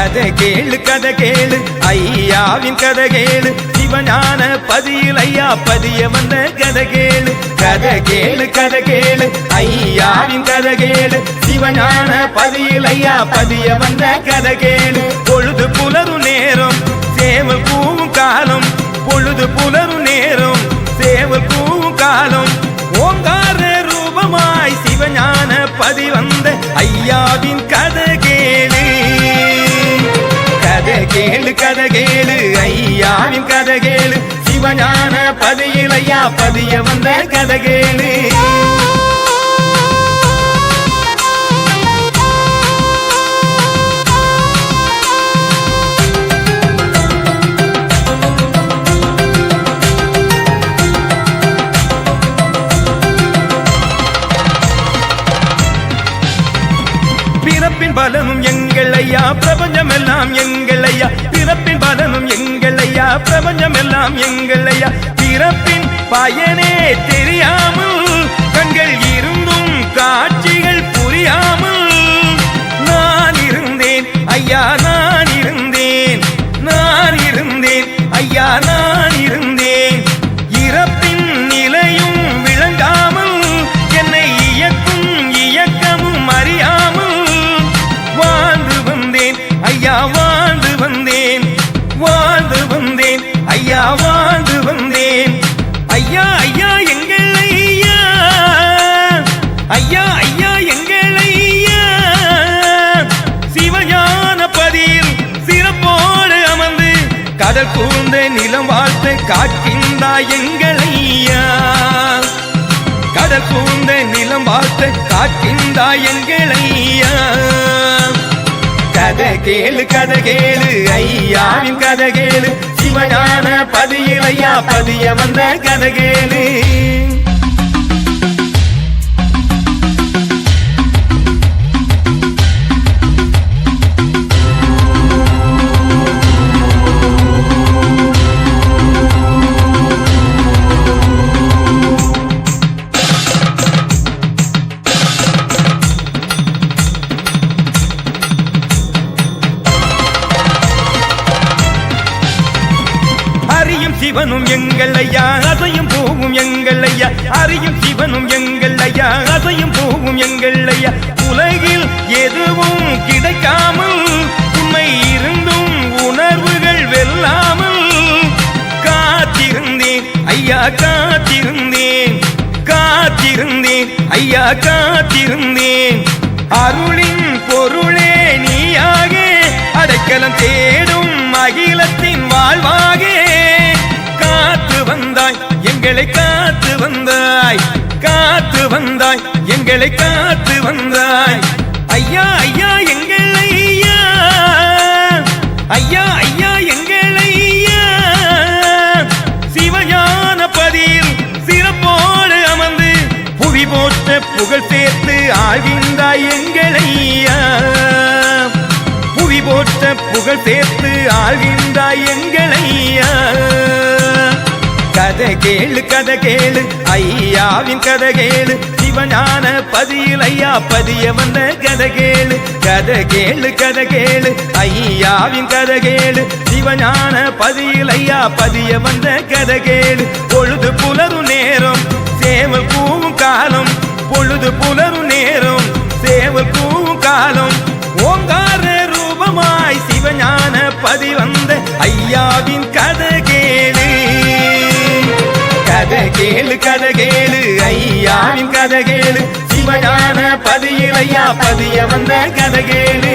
கதை கேளு கதை கேளு. ஐயாவின் கதை கேளு. சிவஞான பதியில் ஐயா பதிய வந்த கதை கேளு. கதை கேளு கதை கேளு. ஐயாவின் கதை கேளு. சிவஞான பதியில் ஐயா பதிய வந்த கதை கேளு. பொழுது புலரும் நேரம் சேவல் பூவும் காலம். பொழுது புலரும் நேரம் சேவல் பூவும் காலம். ஓங்கார ரூபமாய் சிவஞான பதி வந்த ஐயாவின் கதை கேளு ஐயாவின் கதை கேளு. சிவஞான பதியிலையா பதிய வந்த கதை கேளு. பலமும் எங்களையா பிரபஞ்சம் எல்லாம் எங்களையா பிறப்பின் பதனும் எங்களையா பிரபஞ்சம் எல்லாம் எங்களையா பிறப்பின் பயனே தெரியா? காதல் கூர்ந்த நிலம் வாழ்த்து காக்கின்றாய் எங்களையா கடல் கூர்ந்த நிலம் வாழ்த்து காக்கின்றாய் எங்களையா கதை கேளு கதை கேளு ஐயாவின் கதை கேளு. சிவஞான பதியில் பதிய வந்த கதை கேளு. சிவனும் எங்கள் ஐயா அதையும் போகும் எங்கள் ஐயா. அறியும் சிவனும் எங்கள் ஐயா அதையும் போகும் எங்கள் ஐயா. உலகில் எதுவும் கிடைக்காமல் உண்மை இருந்தும் உணர்வுகள் வெல்லாமல் காத்திருந்தேன். ஐயா காத்திருந்தேன். காத்திருந்தேன். ஐயா காத்திருந்தேன். எங்களை காத்து வந்தாய். ஐயா ஐயா எங்கள் ஐயா. ஐயா ஐயா எங்கள் ஐயா. சிவஞான பதியில் சிறப்போடு அமர்ந்து புவி போட்ட புகழ் சேர்த்து ஆழ்கின்றாய் எங்கள் ஐயா. புவி போட்ட புகழ் சேர்த்து ஆழ்கின்றாய் எங்கள் ஐயா. கதை கேளு கதை கேளு ஐயாவின் கதை கேளு சிவஞான பதியில் ஐயா பதிய வந்த கதை கேளு கதை கேளு கதை கேளு ஐயாவின் கதை கேளு சிவஞான பதியில் ஐயா பதிய வந்த கதை கேளு பொழுது புலரும் நேரம் சேவல் கூவும் காலம். பொழுது புலரும் நேரம் சேவல் கூவும் காலம். ஓங்கார ரூபமாய் சிவஞான பதி கேளு கதை கேளு ஐயாவின் கதை கேளு சிவஞான பதியில் ஐயா பதிய வந்த கதை கேளு